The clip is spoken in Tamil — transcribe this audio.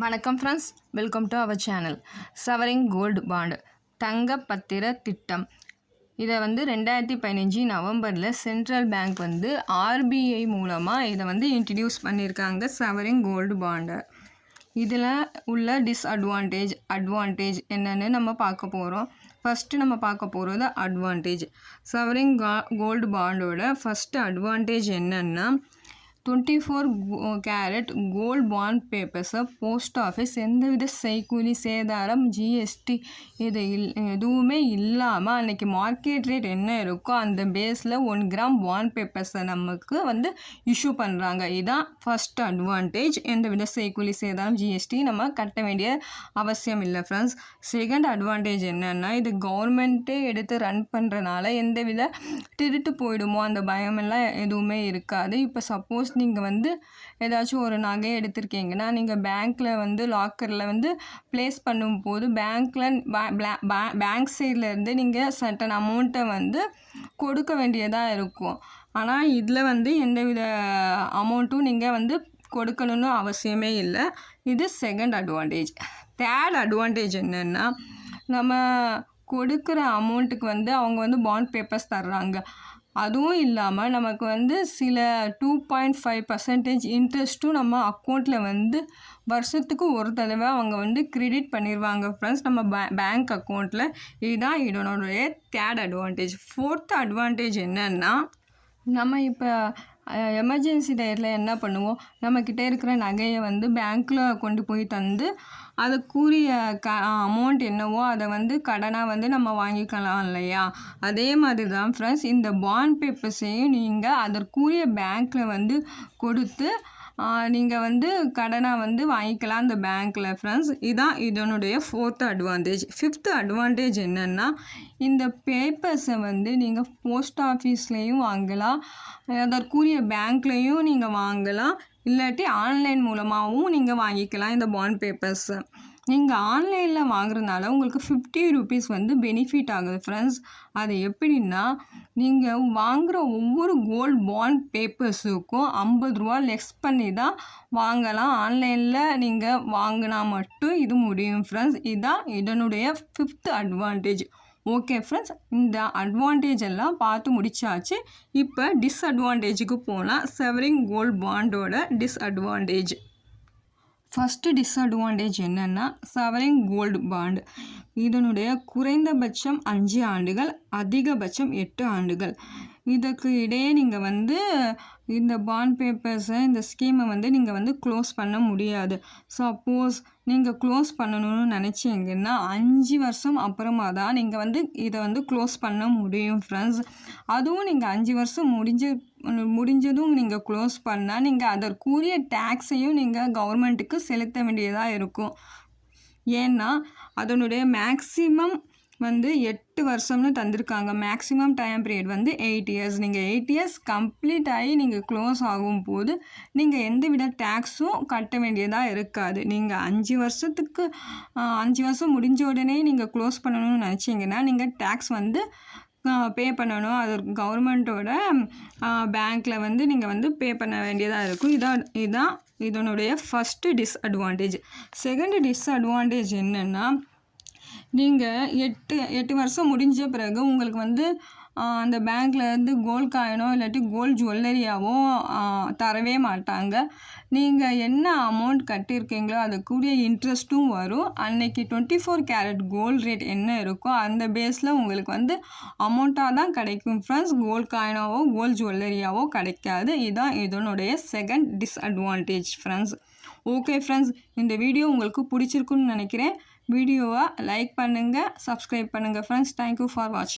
வணக்கம் friends welcome to our channel sovereign gold bond தங்க பத்திர திட்டம். இதை வந்து ரெண்டாயிரத்தி பதினஞ்சு நவம்பரில் சென்ட்ரல் பேங்க் வந்து ஆர்பிஐ மூலமாக இதை வந்து இன்ட்ரடியூஸ் பண்ணியிருக்காங்க சவரிங் கோல்டு பாண்டை இதில் உள்ள டிஸ்அட்வான்டேஜ் அட்வான்டேஜ் என்னென்னு நம்ம பார்க்க போகிறோம் ஃபஸ்ட்டு நம்ம பார்க்க போகிறது அட்வான்டேஜ் சவரிங் கா கோல்டு பாண்டோட ஃபஸ்ட்டு அட்வான்டேஜ் என்னென்னா twenty four carat gold bond பேப்பர்ஸை post office எந்தவித செய்கூலி சேதாரம் ஜிஎஸ்டி இது இல் எதுவுமே இல்லாமல் அன்றைக்கி மார்க்கெட் ரேட் என்ன இருக்கோ அந்த பேஸில் ஒன் கிராம் பாண்ட் பேப்பர்ஸை நமக்கு வந்து இஷ்யூ பண்ணுறாங்க இதுதான் ஃபஸ்ட் அட்வான்டேஜ் எந்தவித செய்கூலி சேதாரம் ஜிஎஸ்டி நம்ம கட்ட வேண்டிய அவசியம் இல்லை ஃப்ரெண்ட்ஸ் செகண்ட் அட்வான்டேஜ் என்னென்னா இது கவர்மெண்ட்டே எடுத்து ரன் பண்ணுறனால எந்தவித திருட்டு போயிடுமோ அந்த பயமெல்லாம் எதுவுமே இருக்காது. இப்போ சப்போஸ் நீங்கள் வந்து ஏதாச்சும் ஒரு நகை எடுத்திருக்கீங்கன்னா நீங்கள் பேங்க்கில் வந்து லாக்கரில் வந்து ப்ளேஸ் பண்ணும்போது பேங்க்கில் பேங்க் சைட்லேருந்து நீங்கள் சர்டன் அமௌண்ட்டை வந்து கொடுக்க வேண்டியதாக இருக்கும். ஆனால் இதில் வந்து எந்தவித அமௌண்ட்டும் நீங்கள் வந்து கொடுக்கணும்னு அவசியமே இல்லை. இது செகண்ட் அட்வான்டேஜ் தேர்ட் அட்வான்டேஜ் என்னென்னா நம்ம கொடுக்குற அமௌண்ட்டுக்கு வந்து அவங்க வந்து பாண்ட் பேப்பர்ஸ் தர்றாங்க. அதுவும் இல்லாமல் நமக்கு வந்து சில டூ பாயிண்ட் ஃபைவ் பர்சன்டேஜ் இன்ட்ரெஸ்ட்டும் நம்ம அக்கௌண்ட்டில் வந்து வருஷத்துக்கு ஒரு தடவை அவங்க வந்து கிரெடிட் பண்ணிடுவாங்க ஃப்ரெண்ட்ஸ் நம்ம பே பேங்க் அக்கௌண்ட்டில் இதுதான் இதனுடைய தேர்ட் அட்வான்டேஜ் ஃபோர்த் அட்வான்டேஜ் என்னென்னா நம்ம இப்போ எமர்ஜென்சி டயத்தில் என்ன பண்ணுவோம்? நம்மக்கிட்ட இருக்கிற நகையை வந்து பேங்க்கில் கொண்டு போய் தந்து அதுக்குரிய க அமௌண்ட் என்னவோ அதை வந்து கடனாக வந்து நம்ம வாங்கிக்கலாம் இல்லையா? அதே மாதிரி தான் ஃப்ரெண்ட்ஸ் இந்த பாண்ட் பேப்பர்ஸையும் நீங்கள் அதற்குரிய பேங்க்கில் வந்து கொடுத்து நீங்கள் வந்து கடனாக வந்து வாங்கிக்கலாம் அந்த பேங்க்கில் ஃப்ரெண்ட்ஸ் இதுதான் இதனுடைய ஃபோர்த்து அட்வான்டேஜ் ஃபிஃப்த்து அட்வான்டேஜ் என்னென்னா இந்த பேப்பர்ஸை வந்து நீங்கள் போஸ்ட் ஆஃபீஸ்லேயும் வாங்கலாம். அதற்குரிய பேங்க்லேயும் நீங்கள் வாங்கலாம். இல்லாட்டி ஆன்லைன் மூலமாகவும் நீங்கள் வாங்கிக்கலாம் இந்த பாண்ட் பேப்பர்ஸை நீங்கள் ஆன்லைனில் வாங்குறதுனால உங்களுக்கு ஃபிஃப்டி ருபீஸ் வந்து பெனிஃபிட் ஆகுது ஃப்ரெண்ட்ஸ் அது எப்படின்னா நீங்கள் வாங்குகிற ஒவ்வொரு கோல்ட் பாண்ட் பேப்பர்ஸுக்கும் ஐம்பது ரூபா லெஸ் பண்ணி தான் வாங்கலாம். ஆன்லைனில் நீங்கள் வாங்கினா மட்டும் இது முடியும் ஃப்ரெண்ட்ஸ் இதுதான் இதனுடைய ஃபிஃப்த் அட்வான்டேஜ் ஓகே ஃப்ரெண்ட்ஸ் இந்த அட்வான்டேஜ் எல்லாம் பார்த்து முடிச்சாச்சு. இப்போ டிஸ்அட்வான்டேஜுக்கு போனால் செவரிங் கோல்ட் பாண்டோட டிஸ்அட்வான்டேஜ் ஃபஸ்ட்டு டிஸ்அட்வான்டேஜ் என்னென்னா சவரிங் கோல்டு பாண்ட் இதனுடைய குறைந்தபட்சம் அஞ்சு ஆண்டுகள் அதிகபட்சம் எட்டு ஆண்டுகள். இதற்கு இடையே நீங்கள் வந்து இந்த பாண்ட் பேப்பர்ஸை இந்த ஸ்கீமை வந்து நீங்கள் வந்து க்ளோஸ் பண்ண முடியாது. சப்போஸ் நீங்கள் க்ளோஸ் பண்ணணும்னு நினச்சிங்கன்னா அஞ்சு வருஷம் அப்புறமா தான் நீங்கள் வந்து இதை வந்து க்ளோஸ் பண்ண முடியும் ஃப்ரெண்ட்ஸ் அதுவும் நீங்கள் அஞ்சு வருஷம் முடிஞ்ச முடிஞ்சதும் நீங்கள் க்ளோஸ் பண்ணால் நீங்கள் அதற்குரிய டேக்ஸையும் நீங்கள் கவர்மெண்ட்டுக்கு செலுத்த வேண்டியதாக இருக்கும். ஏன்னா அதனுடைய மேக்ஸிமம் வந்து எட்டு வருஷம்னு தந்திருக்காங்க. மேக்ஸிமம் டைம் பீரியட் வந்து எயிட் இயர்ஸ் நீங்கள் எயிட் இயர்ஸ் கம்ப்ளீட் ஆகி நீங்கள் க்ளோஸ் ஆகும் போது நீங்கள் எந்த வித டேக்ஸும் கட்ட வேண்டியதாக இருக்காது. நீங்கள் அஞ்சு வருஷத்துக்கு அஞ்சு வருஷம் முடிஞ்ச உடனே நீங்கள் க்ளோஸ் பண்ணணும்னு நினச்சிங்கன்னா நீங்கள் டேக்ஸ் வந்து பே பண்ணணும். அது கவர்மெண்ட்டோட பேங்க்கில் வந்து நீங்கள் வந்து பே பண்ண வேண்டியதாக இருக்கும். இதான் இதுதான் இதனுடைய ஃபஸ்ட்டு டிஸ்அட்வான்டேஜ் செகண்ட் டிஸ்அட்வான்டேஜ் என்னென்னா நீங்கள் எட்டு எட்டு வருஷம் முடிஞ்ச பிறகு உங்களுக்கு வந்து அந்த பேங்க்லேருந்து கோல்ட் காயினோ இல்லாட்டி கோல்ட் ஜுவல்லரியாவோ தரவே மாட்டாங்க. நீங்கள் என்ன அமௌண்ட் கட்டியிருக்கீங்களோ அதுக்குரிய இன்ட்ரெஸ்ட்டும் வரும். அன்னைக்கு twenty four carat gold rate என்ன இருக்கோ அந்த பேஸில் உங்களுக்கு வந்து அமௌண்ட்டாக தான் கிடைக்கும் ஃப்ரெண்ட்ஸ். கோல்ட் காயினாவோ கோல்ட் ஜுவல்லரியாவோ கிடைக்காது. இதுதான் இதனுடைய second disadvantage friends. Okay friends இந்த வீடியோ உங்களுக்கு பிடிச்சிருக்குன்னு நினைக்கிறேன். வீடியோவை லைக் பண்ணுங்கள் சப்ஸ்கிரைப் பண்ணுங்கள் ஃப்ரெண்ட்ஸ். தேங்க்யூ ஃபார் வாட்சிங்